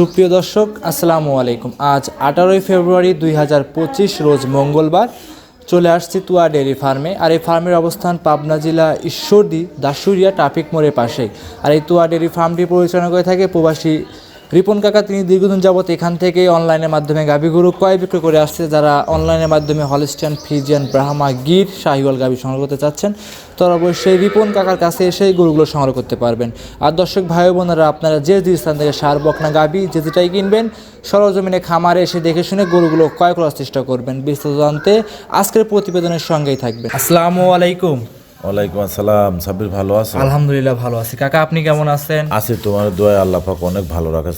সুপ্রিয় দর্শক, আসসালামু আলাইকুম। আজ আঠারোই ফেব্রুয়ারি দুই হাজার পঁচিশ, রোজ মঙ্গলবার চলে আসছি তুয়া ডেয়ারি ফার্মে। আর এই ফার্মের অবস্থান পাবনা জেলা ঈশ্বরদী দাসুরিয়া ট্রাফিক মোড়ের পাশে আর এই তুয়া ডেয়ারি ফার্মটি পরিচালনা করে থাকে প্রবাসী রিপন কাকা, তিনি দীর্ঘদিন যাবত এখান থেকে অনলাইনের মাধ্যমে গাভী গরু ক্রয় বিক্রয় করে আসছে। যারা অনলাইনের মাধ্যমে হলিস্টিয়ান ফ্রিজিয়ান ব্রাহ্মা গির শাহিওয়াল গাভী সংগ্রহ করতে চাচ্ছেন, তারা অবশ্যই রিপন কাকার কাছে এসে গরুগুলো সংগ্রহ করতে পারবেন। আর দর্শক ভাই বোনেরা, আপনারা যে যে স্থান থেকে সার বকনা গাভী যে যেটাই কিনবেন, সরজমিনে খামারে এসে দেখে শুনে গরুগুলো ক্রয় করার চেষ্টা করবেন। বিস্তারিত জানতে আজকের প্রতিবেদনের সঙ্গেই থাকবেন। আসসালামু আলাইকুম। ওয়ালাইকুম আসসালাম। সাব্বির ভালো আছো? আলহামদুলিল্লাহ ভালো আছি। কাকা আপনি কেমন আছেন? আছি তোমার দোয়া আল্লাহ পাক অনেক ভালো রাখে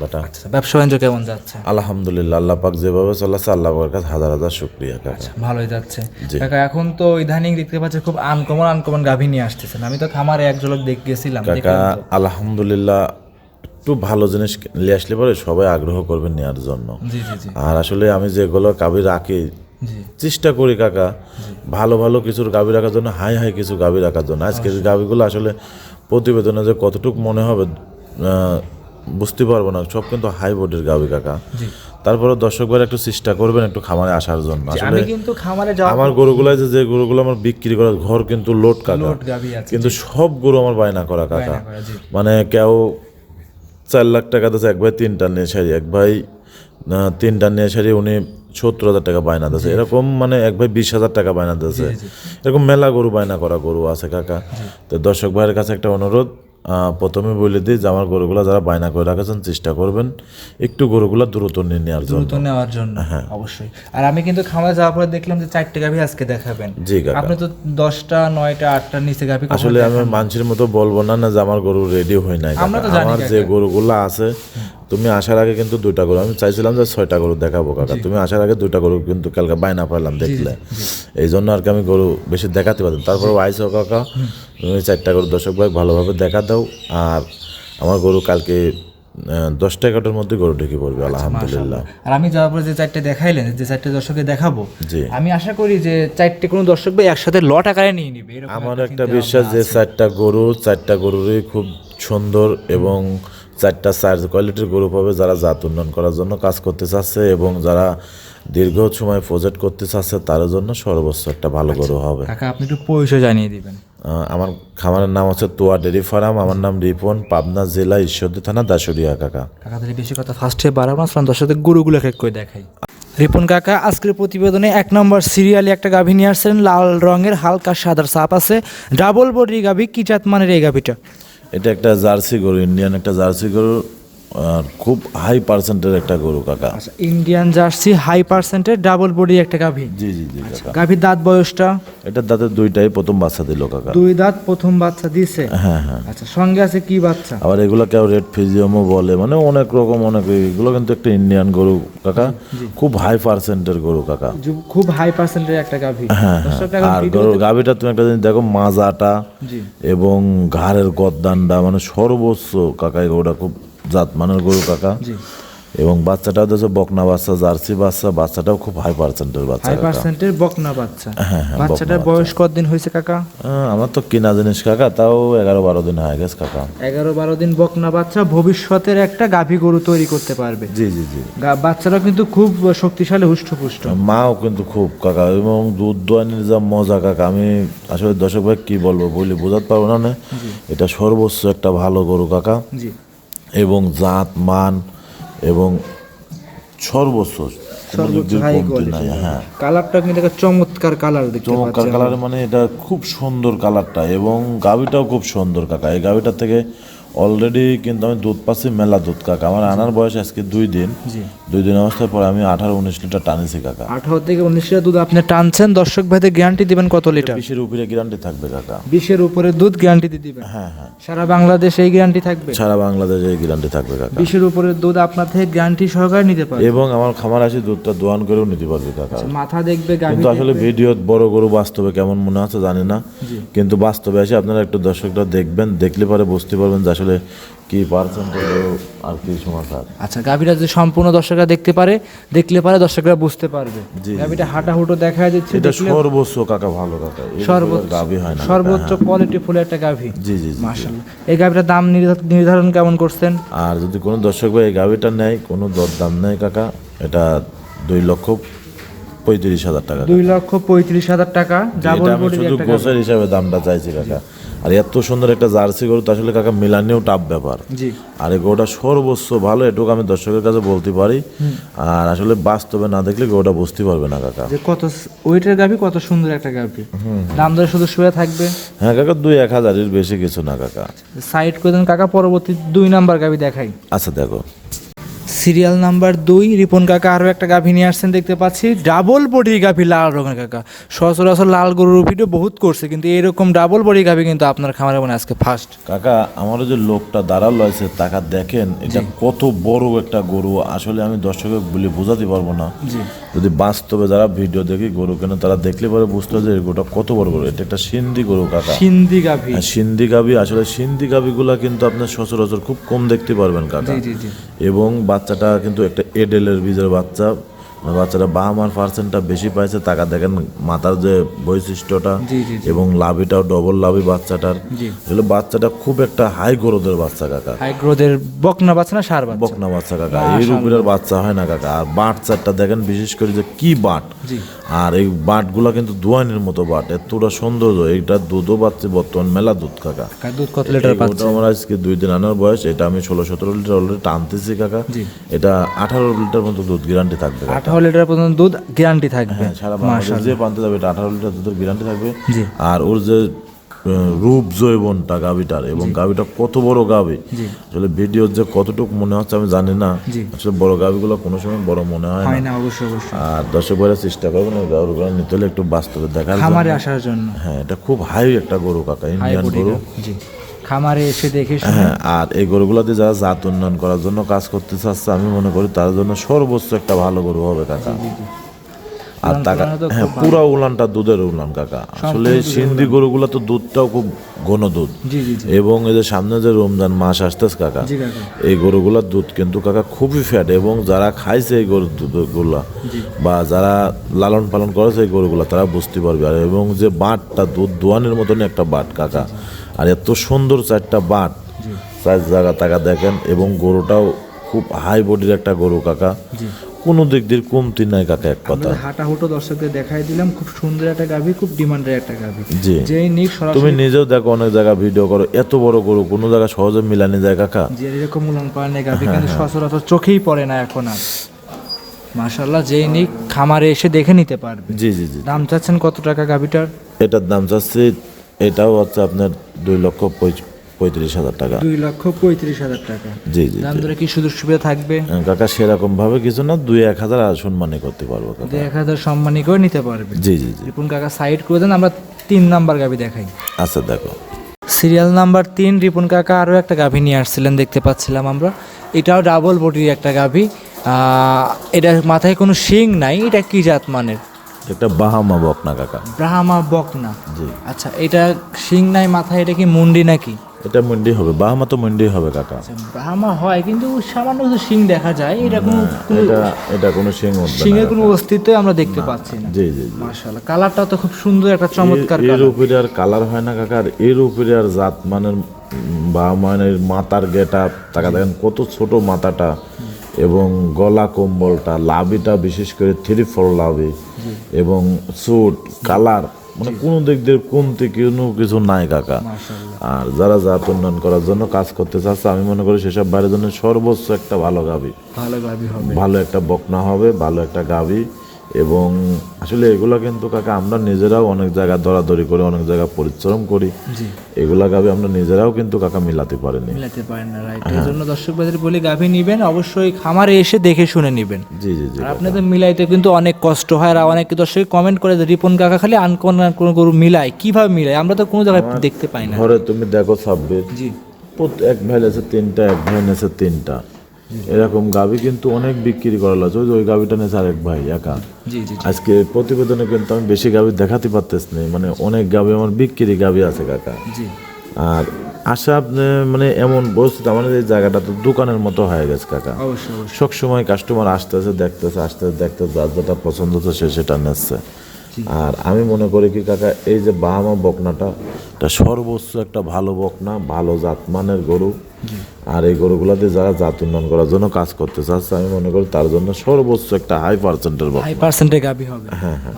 বেটা। আচ্ছা, ব্যবসা বাণিজ্য কেমন যাচ্ছে? আলহামদুলিল্লাহ আল্লাহ পাক যেভাবে চলাছে আল্লাহ পাকের কাছে হাজার হাজার শুক্রিয়া কাকা। ভালোই যাচ্ছে। কাকা এখন তো ইদানিং দেখতে পাচ্ছি খুব আনকমন আনকমন গাভী নিয়ে আসতেছেন। আমি তো খামারে এক ঝলক দেখ গেছিলাম কাকা আলহামদুলিল্লাহ একটু ভালো জিনিস নিয়ে আসলে পরে সবাই আগ্রহ করবে নেওয়ার জন্য। জি জি জি। আর আসলে আমি যেগুলো কাবি রাখি চেষ্টা করি কাকা। ভালো ভালো কিছু গাবি রাখার জন্য হাই হাই কিছু গাবি রাখার জন্য। আজকের গাবিগুলো আসলে প্রতিবেদনে যে কতটুকু মনে হবে বুঝতে পারব না। সব কিন্তু হাই বোর্ডের গাবি কাকা। তারপরে দর্শকবার একটু চেষ্টা করবেন একটু খামারে আসার জন্য। আসলে কিন্তু খামারে আমার গরুগুলো যে যে গরুগুলো আমার বিক্রি করার ঘর কিন্তু লোড কাকা। লোট গাভী আছে কিন্তু সব গরু আমার বায়না করা কাকা। মানে কেউ চার লাখ টাকা দিচ্ছে এক ভাই তিনটা নিয়ে সারি এক ভাই তিনটা নিয়ে সারি উনি সত্তর হাজার টাকা বায়না দিয়েছে। এরকম মানে এক ভাই বিশ হাজার টাকা বায়না দিয়েছে। এরকম মেলা গরু বায়না করা গরু আছে কাকা। তো দর্শক ভাইয়ের কাছে একটা অনুরোধ প্রথমে বলে দিই যে আমার গরুগুলো যারা বায়না করে রাখেছেন চেষ্টা করবেন একটু গরুগুলো দ্রুত নিয়ে নেওয়ার জন্য। দ্রুত নেওয়ার জন্য হ্যাঁ। অবশ্যই। আর আমি কিন্তু খামারে যাওয়ার পরে দেখলাম যে চারটে গাভী আজকে দেখাবেন। জি আপনি তো দশটা নয়টা আটটার নিচে গাভী আসলে আমি মানুষের মতো বলব না না যে আমার গরু রেডি হয় নাই আমরা তো জানি আমার যে গরুগুলো আছে তুমি আসার আগে কিন্তু দুইটা গরু আমি চাইছিলাম যে ছয়টা গরু দেখাবো কাকা। তুমি আসার আগে দুইটা গরু কিন্তু কালকে বায়না পাইলাম দেখলে। এই জন্য আর কি আমি গরু বেশি দেখাতে পারতাম তারপরে আইসো কাকা। চারটা গরু দর্শক ভাই ভালোভাবে দেখা দাও। আর আমার গরু কালকে দশটা এগারোটার মধ্যে গরু ঢুকে পড়বে আলহামদুলিল্লাহ। আর আমি যাওয়ার পরে যে চারটে দেখাইলেন যে চারটে দর্শককে দেখাবো জি। আমি আশা করি যে চারটে কোনো দর্শক ভাই একসাথে লট আকারে নিয়ে নিবে আমার একটা বিশ্বাস যে চারটা গরু চারটা গরুরই খুব সুন্দর এবং চারটা সাইজ কোয়ালিটির গরু পাবে যারা জাত উন্নয়ন করার জন্য কাজ করতে চাচ্ছে এবং যারা দীর্ঘ সময় প্রজেক্ট করতে চাচ্ছে তার জন্য সর্বোচ্চ একটা ভালো গরু হবে। কাকা আপনি একটু পরিচয় জানিয়ে দিবেন। আমার খামারের নাম হচ্ছে তোয়া ডেরি ফার্ম। আমার নাম রিপন পাবনা জেলা ঈশ্বরদী থানা দাসুরিয়া কাকা। কাকা তাহলে বেশি কথা ফার্স্টে বাড়াবো না দর্শকদের গরুগুলো এক করে দেখাই। রিপন কাকা আজকের প্রতিবেদনে এক নম্বর সিরিয়ালে একটা গাভী নিয়ে আসছেন। লাল রঙের হালকা সাদার সাপ আছে। ডাবল বডি গাভী কি জাত মানের এই গাভীটা? এটা একটা জার্সি গরু ইন্ডিয়ান একটা জার্সি গরু। আর খুব হাই পার্সেন্টের একটা গরু কাকা। আচ্ছা ইন্ডিয়ান জার্সি হাই পার্সেন্টের ডাবল বডি একটা গাভী। জি জি জি কাকা। গাভীর দাঁত বয়সটা? এটা দাঁতে দুইটাই প্রথম বাচ্চা দিল কাকা। দুই দাঁত প্রথম বাচ্চা দিয়েছে? হ্যাঁ হ্যাঁ। আচ্ছা সঙ্গে আছে কি বাচ্চা? আবার এগুলো কেউ রেড ফিজিয়ামও বলে মানে অনেক রকম অনেক এগুলো কিন্তু একটা ইন্ডিয়ান গরু কাকা। খুব হাই পার্সেন্টের গরু কাকা। খুব হাই পার্সেন্টের একটা গাভী। হ্যাঁ হ্যাঁ। আর গরুর গাভিটা তুমি একটা জিনিস দেখো মাজাটা জি। এবং ঘাড়ের গদ্দানটা মানে সর্বোচ্চ কাকা গরুটা খুব জাত মানের গরু কাকা। এবং বাচ্চাটাও দেখছ বকনা বাচ্চা জার্সি বাচ্চা বাচ্চাটাও খুব হাই পার্সেন্টের বাচ্চা হাই পার্সেন্টের বকনা বাচ্চা। হ্যাঁ হ্যাঁ বাচ্চাটার বয়স কতদিন হয়েছে কাকা? আমার তো কিনা জিনিস কাকা তাও এগারো বারো দিন হয়ে গেছে কাকা। এগারো বারো দিন বকনা বাচ্চা ভবিষ্যতের একটা গাভী গরু তৈরি করতে পারবে। জি জি জি। বাচ্চারা কিন্তু খুব শক্তিশালী হুষ্টপুষ্ট। মাও কিন্তু খুব কাকা এবং দুধ দোয়ানির যা মজা কাকা আমি আসলে দর্শক ভাই কি বলব বলি বোঝাতে পারব না না এটা সর্বোচ্চ একটা ভালো গরু কাকা। জি। এবং জাত মান এবং সর্বোচ্চ হ্যাঁ। কালারটা কিন্তু একটা চমৎকার কালার চমৎকার কালার মানে এটা খুব সুন্দর কালারটা এবং গাভিটাও খুব সুন্দর কাকা। এই গাভিটার থেকে অলরেডি কিন্তু আমি দুধ পাচ্ছি মেলা দুধ কাকা। আমার আনার বয়স আজকে দুই দিন। দুই দিন অবস্থার পরে আমি আঠারো উনিশ লিটার টানেছি কাকা। আঠারো থেকে উনিশ লিটার দুধ আপনি টানছেন দর্শক ভাইদের গ্যারান্টি দিবেন কত লিটার? বিশের উপরে গ্যারান্টি থাকবে কাকা। বিশের উপরে দুধ গ্যারান্টি দিয়ে দিবেন? হ্যাঁ হ্যাঁ। সারা বাংলাদেশ এই গ্যারান্টি থাকবে? সারা বাংলাদেশে গ্যারান্টি থাকবে কাকা। বিশের উপরে দুধ আপনার থেকে গ্যারান্টি সহকারে নিতে পারবে। এবং আমার খামার আসি দুধটা দোয়ান করেও নিতে পারবে কাকা। মাথা দেখবে কিন্তু আসলে ভিডিও বড় গরু বাস্তবে কেমন মনে হচ্ছে জানি না। কিন্তু বাস্তবে এসে আপনারা একটু দর্শকরা দেখবেন দেখলে পরে বুঝতে পারবেন যে আসলে আসলে কি পার্সেন্ট আর কি সমাচার আচ্ছা গাভীটা যদি সম্পূর্ণ দর্শকরা দেখতে পারে দেখলে পারে দর্শকরা বুঝতে পারবে। গাভীটা হাঁটা হুটো দেখা যাচ্ছে এটা সর্বোচ্চ কাকা ভালো কাকা। সর্বোচ্চ গাবি হয় না। সর্বোচ্চ কোয়ালিটি ফুল একটা গাভী। জি জি। মাশাআল্লাহ। এই গাভীটার দাম নির্ধারণ কেমন করছেন? আর যদি কোনো দর্শক ভাই এই গাবিটা নেয় কোনো দরদাম নেই কাকা এটা দুই লক্ষ পঁয়ত্রিশ হাজার টাকা দুই লক্ষ পঁয়ত্রিশ হাজার টাকা এটা আমি শুধু গোছের হিসাবে দামটা চাইছি কাকা। আর এত সুন্দর একটা জার্সি গরু তো আসলে কাকা মিলানিও টাফ ব্যাপার। আর এই গরুটা সর্বোচ্চ ভালো এটুকু আমি দর্শকের কাছে বলতে পারি। আর আসলে বাস্তবে না দেখলে গরুটা বুঝতে পারবে না কাকা। যে কত ওয়েটের গাভী কত সুন্দর একটা গাভী। দাম দরে শুধু শুয়ে থাকবে। হ্যাঁ কাকা দুই এক হাজারের বেশি কিছু না কাকা। সাইড করে দেন কাকা পরবর্তী দুই নাম্বার গাভী দেখাই। আচ্ছা দেখো। সিরিয়াল নাম্বার দুই রিপন কাকা আরও একটা গাভী নিয়ে আসছেন দেখতে পাচ্ছি। ডাবল বডি গাভী লাল রঙের কাকা। সচরাচর লাল গরুর ভিডিও বহুত করছে কিন্তু এরকম ডাবল বডি গাভী কিন্তু আপনার খামারে মনে আজকে ফার্স্ট কাকা আমারও যে লোকটা দাঁড়াল আছে তাকা দেখেন এটা কত বড় একটা গরু। আসলে আমি দর্শকের বলে বোঝাতে পারব না। জি। যদি বাস্তবে যারা ভিডিও দেখে গরু কেন তারা দেখলে পরে বুঝতে যে গরুটা কত বড় গরু। এটা একটা সিন্ধি গরু কাকা। সিন্ধি গাভী। আর সিন্ধি গাভি। আসলে সিন্ধি গাবিগুলা কিন্তু আপনার সচরাচর খুব কম দেখতে পারবেন কাকা। জি জি জি। এবং বাচ্চাটা কিন্তু একটা এডেলের বীজের বাচ্চা। মানে বাচ্চাটা বাহামার পার্সেন্টটা বেশি পাইছে টাকা দেখেন মাথার যে বৈশিষ্ট্যটা। এবং লাভিটাও ডবল লাভি বাচ্চাটার। এগুলো বাচ্চাটা খুব একটা হাই গ্রোথের বাচ্চা কাকা। হাইগ্রোদের বকনা বাচ্চা না সার বাচ্চা? বকনা বাচ্চা কাকা। এই রূপের বাচ্চা। হয় না কাকা। আর বাট চারটা দেখেন বিশেষ করে যে কি বাট। আর এই বাটগুলা কিন্তু দোয়ানের মতো বাট। এতটা সৌন্দর্য এইটা দুধও পাচ্ছে বর্তমান মেলা দুধ কাকা। দুধ কত লিটার পাচ্ছে? আমার আজকে দুই দিন আনার বয়স। এটা আমি ষোলো সতেরো লিটার অলরেডি টানতেছি কাকা। এটা আঠারো লিটার মতো দুধ গ্যারান্টি থাকবে। আঠারো লিটার পর্যন্ত দুধ গ্যারান্টি থাকবে। হ্যাঁ সারা বাংলাদেশ যে পানতে যাবে এটা আঠারো লিটার দুধের গ্যারান্টি থাকবে। আর ওর যে রূপ জৈবনটা গাভিটার এবং গাভিটা কত বড় গাভি আসলে ভিডিওর যে কতটুকু মনে হচ্ছে আমি জানি না আসলে বড় গাভিগুলো কোনো সময় বড় মনে হয় না। আর দর্শক ভাইরা চেষ্টা করবেন ওই গরুগুলো নিতে হলে একটু বাস্তবে দেখার। খামারে আসার জন্য। হ্যাঁ এটা খুব হাই একটা গরু কাকা ইন্ডিয়ান গরু। জি। খামারে এসে দেখে হ্যাঁ আর এই গরুগুলোতে যারা জাত উন্নয়ন করার জন্য কাজ করতে চাচ্ছে আমি মনে করি তার জন্য সর্বোচ্চ একটা ভালো গরু হবে কাকা। আর টাকা হ্যাঁ পুরা উলানটা দুধের উলান কাকা। আসলে সিন্ধি গরুগুলো তো দুধটাও খুব ঘন দুধ। এবং এই যে সামনে যে রমজান মাস আসতেছে কাকা কাকা। এই গরুগুলোর দুধ কিন্তু কাকা খুবই ফ্যাট এবং যারা খাইছে এই গরুর দুধগুলা বা যারা লালন পালন করেছে এই গরুগুলা তারা বুঝতে পারবে। আর এবং যে বাটটা দুধ দোয়ানের মতনই একটা বাট কাকা। আর এত সুন্দর চারটা বাট চার জায়গা টাকা দেখেন এবং গরুটাও খুব হাই বডির একটা গরু কাকা। কোনো দিক দিয়ে কমতি নাই কাকা এক কথা হাঁটা হুটো দর্শকদের দেখাই দিলাম খুব সুন্দর একটা গাভী খুব ডিমান্ডের একটা গাভী। জি। যেই নিক তুমি নিজেও দেখো অনেক জায়গা ভিডিও করো এত বড় গরু কোনো জায়গা সহজে মিলানি যায় কাকা। যে এরকম উলন পালনের গাভী হ্যাঁ, কিন্তু সচরাচর চোখেই পড়ে না এখন আর। মাশাল্লাহ যেই নিক খামারে এসে দেখে নিতে পারবে। জি জি জি। দাম চাচ্ছেন কত টাকা গাভীটার? এটার দাম চাচ্ছি এটাও হচ্ছে আপনার দুই লক্ষ পঁয়ত্রিশ হাজার টাকা। দুই লক্ষ পঁয়ত্রিশ হাজার টাকা। জি জি দাম ধরে কি সুযোগ সুবিধা থাকবে? কাকা সেরকম ভাবে কিছু না দুই এক হাজার সম্মানই করতে পারব কাকা। দুই এক হাজার সম্মানী করে নিতে পারবে। জি জি জি। রিপুন কাকা সাইড করে দেন আমরা তিন নাম্বার গাভী দেখাই। আচ্ছা দেখো। সিরিয়াল নাম্বার তিন রিপুন কাকা আরও একটা গাভী নিয়ে আসছিলেন দেখতে পাচ্ছিলাম আমরা। এটাও ডাবল বডির একটা গাভী। এটা মাথায় কোনো শিং নাই এটা কি জাত মানের? একটা বাহামা বকনা কাকা। ব্রাহ্মা বকনা। জি। আচ্ছা এটা শিং নাই মাথায় এটা কি মুন্ডি নাকি? এটা মন্ডি হবে বাহামা তো মন্ডি হবে কাকা। আচ্ছা ব্রাহ্মা হয় কিন্তু সামান্য কিছু শিং দেখা যায় এটা কোনো কোনো এটা এটা কোনো সিং উঠবে না শিংয়ের কোনো অস্তিত্বই আমরা দেখতে পাচ্ছি না। জি জি জি। মাশাআল্লাহ কালারটা তো খুব সুন্দর একটা চমৎকার এর উপরে আর কালার হয় না কাকা আর এর উপরে আর জাত মানের বা মানের মাথার গেটা তাকা দেখেন কত ছোট মাথাটা এবং গলা কম্বলটা লাভিটা বিশেষ করে থ্রি ফোর লাভি। এবং স্যুট কালার মানে কোন দিক দিয়ে কমতে কোনো কিছু নাই কাকা। আর যারা জাত উন্নয়ন করার জন্য কাজ করতে চাচ্ছে আমি মনে করি সেসব বাইরের জন্য সর্বোচ্চ একটা ভালো গাবি। ভালো গাভী হবে। ভালো একটা বকনা হবে ভালো একটা গাভি এবং আসলে এগুলা কিন্তু কাকা আমরা নিজেরাও অনেক জায়গা দরাদরি করে অনেক জায়গা পরিশ্রম করি। জি। এগুলা গাভি আমরা নিজেরাও কিন্তু কাকা মিলাতে পারিনি। মিলাতে পারেন না রাইট এই জন্য দর্শক বাজার বলি গাভী নিবেন অবশ্যই খামারে এসে দেখে শুনে নিবেন। জি জি জি আপনাদের মিলাইতে কিন্তু অনেক কষ্ট হয়। আর অনেক দর্শক কমেন্ট করে যে রিপন কাকা খালি আনকোন কোনো গরু মিলায় কীভাবে মিলায়? আমরা তো কোনো জায়গায় দেখতে পাই না। ঘরে তুমি দেখো ছাব্বিশ। জি। প্রত- এক ভাই আছে তিনটা এক ভাই নেছে তিনটা। এরকম গাভি কিন্তু অনেক বিক্রি করা লাগছে। ওই গাভিটা নেছে আরেক ভাই একা। আজকে প্রতিবেদনে কিন্তু আমি বেশি গাভি দেখাতে পারতেছি না। মানে অনেক গাভি আমার বিক্রি গাভি আছে কাকা। আর আপনি মানে এমন পরিস্থিতি আমাদের এই জায়গাটা তো দোকানের মতো হয়ে গেছে কাকা। সব সময় কাস্টমার আসতেছে দেখতেছে আসতেছে দেখতেছে যার যেটা পছন্দ হচ্ছে সে সেটা নিচ্ছে। আর আমি মনে করি কি কাকা এই যে বাহামা বকনাটা এটা সর্বোচ্চ একটা ভালো বকনা ভালো জাতমানের গরু। আর এই গরুগুলাতে যারা জাত উন্নয়ন করার জন্য কাজ করতে চাচ্ছে আমি মনে করি তার জন্য সর্বোচ্চ একটা হাই পার্সেন্টের হাই পার্সেন্টের গাভী হবে।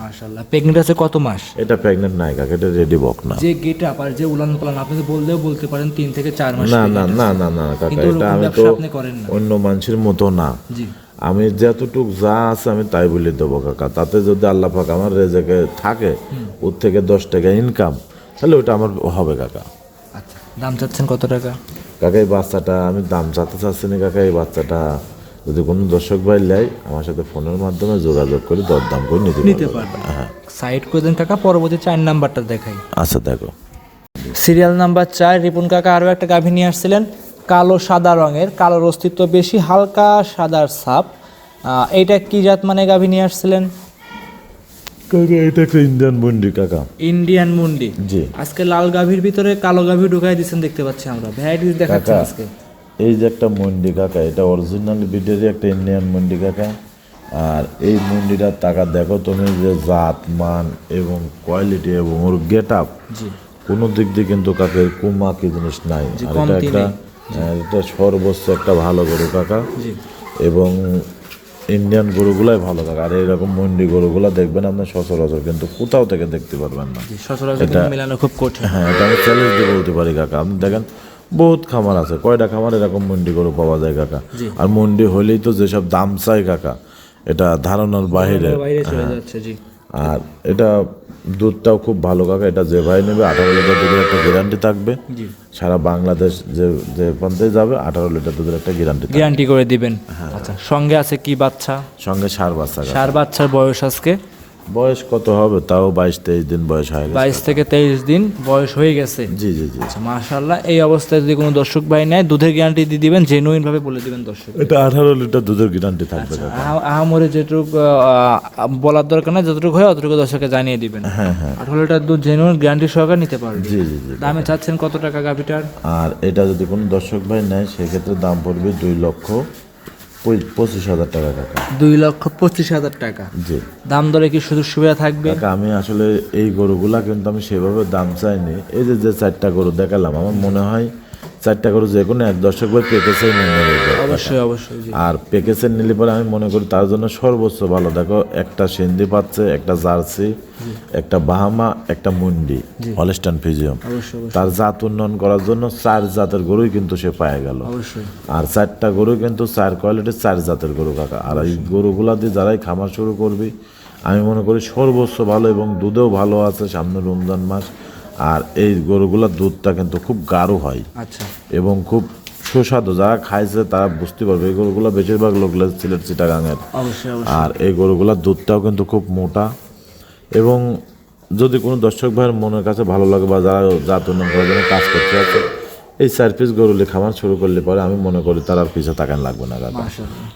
মাশাআল্লাহ। প্রেগনেন্ট আছে কত মাস? এটা প্রেগনেন্ট নাই কাকা এটা রেডি বকনা। যে গেট আপ আর যে উলান পালান আপনি তো বললেও বলতে পারেন তিন থেকে চার মাস না না না না না কাকা এটা আমি তো না। অন্য মানুষের মতো না। জি। আমি যতটুক যা আছে আমি তাই বলে দেবো কাকা। তাতে যদি আল্লাহ পাক আমার রেজেকে থাকে ওর থেকে দশ টাকা ইনকাম তাহলে ওটা আমার হবে কাকা। আচ্ছা দাম চাচ্ছেন কত টাকা? কাকা এই বাচ্চাটা আমি দাম চাতে চাচ্ছি না কাকা এই বাচ্চাটা। যদি কোনো দর্শক ভাই লাই আমার সাথে ফোনের মাধ্যমে যোগাযোগ করে দরদাম করে নিতে নিতে পারবে। হ্যাঁ। সাইড করে দেন কাকা পরবর্তী চার নাম্বারটা দেখাই। আচ্ছা দেখো। সিরিয়াল নাম্বার চার রিপুন কাকা আরও একটা গাভী নিয়ে আসছিলেন। কালো সাদা রঙের কালোর অস্তিত্ব বেশি হালকা সাদার ছাপ। আহ, এইটা কি জাত মানে গাভী নিয়ে আসছিলেন? কাকা এটা একটা ইন্ডিয়ান বন্ডি কাকা। ইন্ডিয়ান মুন্ডি? জি। আজকে লাল গাভীর ভিতরে কালো গাভী ঢুকাই দিচ্ছেন দেখতে পাচ্ছি আমরা। ভ্যারাইটিস দেখাচ্ছেন কাকা আজকে। এই যে একটা মন্ডি কাকা এটা অরিজিনাল বিডেরই একটা ইন্ডিয়ান মন্ডি কাকা। আর এই মন্ডিটার টাকা দেখো তুমি যে জাত মান এবং কোয়ালিটি এবং ওর গেট আপ কোনো দিক দিয়ে কিন্তু কাকের কুমা কি জিনিস নাই। আর এটা একটা হ্যাঁ, এটা সর্বোচ্চ একটা ভালো গরু কাকা। এবং ইন্ডিয়ান গরুগুলাই ভালো থাকে। আর এরকম মন্ডি গরুগুলা দেখবেন আপনার সচরাচর কিন্তু কোথাও থেকে দেখতে পারবেন না। কিন্তু মেলানো খুব কঠিন। হ্যাঁ এটা আমি চ্যালেঞ্জ দিয়ে বলতে পারি কাকা। আপনি দেখেন বহুত খামার আছে। কয়টা খামার এরকম মন্ডি গরু পাওয়া যায় কাকা? আর মন্ডি হলেই তো যেসব দাম চাই কাকা এটা ধারণার বাইরে। জি। আর এটা দুধটাও খুব ভালো কাকা এটা যে ভাই নেবে আঠারো লিটার দুধের একটা গ্যারান্টি থাকবে। সারা বাংলাদেশ যে যে প্রান্তে যাবে আঠারো লিটার দুধের একটা গ্যারান্টি গ্যারান্টি করে দিবেন। আচ্ছা সঙ্গে আছে কি বাচ্চা? সঙ্গে সার বাচ্চা। সার বাচ্চার বয়স আজকে? বয়স কত হবে? তাও বাইশ তেইশ দিন বয়স হয়ে গেছে। বাইশ থেকে তেইশ দিন বয়স হয়ে গেছে। জি জি জি। আচ্ছা মাশাল্লাহ এই অবস্থায় যদি কোনো দর্শক ভাই নেয় দুধের গ্যারান্টি দিয়ে দিবেন জেনুইন ভাবে বলে দিবেন দর্শক এটা আঠারো লিটার দুধের গ্যারান্টি থাকবে কাকা আহামরে যেটুকু বলার দরকার নাই যতটুকু হয় অতটুকু দর্শককে জানিয়ে দিবেন। হ্যাঁ হ্যাঁ। আঠারো লিটার দুধ জেনুইন গ্যারান্টি সহকারে নিতে পারবে। জি জি জি। দামে চাচ্ছেন কত টাকা গাভিটার? আর এটা যদি কোনো দর্শক ভাই নেয় সেক্ষেত্রে দাম পড়বে দুই লক্ষ পঁচিশ হাজার টাকা কাকা। দুই লক্ষ পঁচিশ হাজার টাকা। জি। দাম দরে কি সুযোগ সুবিধা থাকবে? কাকা আমি আসলে এই গরুগুলা কিন্তু আমি সেভাবে দাম চাইনি। এই যে যে চারটা গরু দেখালাম আমার মনে হয় চারটা গরু যে কোনো এক দর্শক ভাই নিয়ে নেবে অবশ্যই অবশ্যই আর নিলে পরে আমি মনে করি তার জন্য সর্বোচ্চ ভালো। দেখো একটা সিন্ধি পাচ্ছে একটা জার্সি একটা বাহামা একটা মুন্ডি হলস্টান ফিজিয়াম। তার জাত উন্নয়ন করার জন্য চার জাতের গরুই কিন্তু সে পায়ে গেল। আর চারটা গরু কিন্তু চার কোয়ালিটির চার জাতের গরু কাকা। আর এই গরুগুলা দিয়ে যারাই খামার শুরু করবি আমি মনে করি সর্বোচ্চ ভালো এবং দুধেও ভালো আছে সামনে রমজান মাস। আর এই গরুগুলার দুধটা কিন্তু খুব গাঢ় হয়। আচ্ছা। এবং খুব সুস্বাদু। যারা খাইছে তারা বুঝতে পারবে এই গরুগুলো বেশিরভাগ লোক সিলেট চিটাগাঙের। আর এই গরুগুলোর দুধটাও কিন্তু খুব মোটা। এবং যদি কোনো দর্শক ভাইয়ের মনের কাছে ভালো লাগে বা যারা জাত উন্নয়ন করার জন্য কাজ করতে আছে এই চার পিস গরুলে খামার শুরু করলে পরে আমি মনে করি তার আর পিছিয়ে তাকান লাগবে না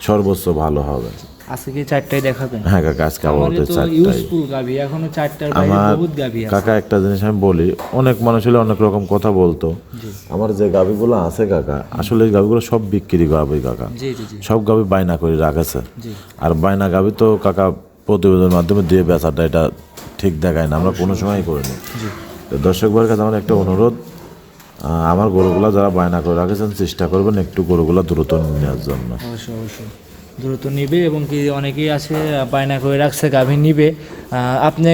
সর্বোচ্চ ভালো হবে। আজকে কি দেখাবেন। হ্যাঁ কাকা আজকে আমাদের আমাদের তো চারটাই ইউজফুল গাভি। এখনও চারটার বাইরে আমার বহুত গাভি আছে। কাকা একটা জিনিস আমি বলি অনেক মানুষ হলে অনেক রকম কথা বলতো। আমার যে গাভিগুলো আছে কাকা আসলে এই গাভিগুলো সব বিক্রি গাভি কাকা। সব গাভি বায়না করে রাখেছে। আর বায়না গাভি তো কাকা প্রতিবেদনের মাধ্যমে দিয়ে বেচাটা এটা ঠিক দেখায় না আমরা কোনো সময়ই করিনি। তো দর্শক ভাইয়ের কাছে আমার একটা অনুরোধ আমার গরুগুলা যারা বায়না করে রাখেছেন চেষ্টা করবেন একটু গরুগুলা দ্রুত নেওয়ার জন্য। অবশ্যই অবশ্যই। দ্রুত নিবে এবং কি অনেকেই আছে বায়না করে রাখছে গাভী নিবে। আপনি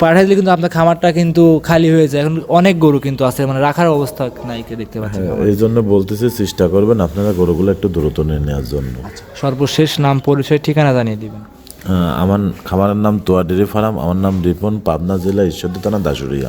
পাঠাইলে কিন্তু আপনার খামারটা কিন্তু খালি হয়ে যায়। এখন অনেক গরু কিন্তু আছে মানে রাখার অবস্থা নাই কে দেখতে পাচ্ছেন এই জন্য বলতেছি চেষ্টা করবেন আপনারা গরুগুলো একটু দ্রুত নিয়ে নেওয়ার জন্য। সর্বশেষ নাম পরিচয় ঠিকানা জানিয়ে দিবেন। আমার খামারের নাম তোয়া ডেরি ফার্ম আমার নাম রিপন পাবনা জেলা ঈশ্বরদী থানা দাসুরিয়া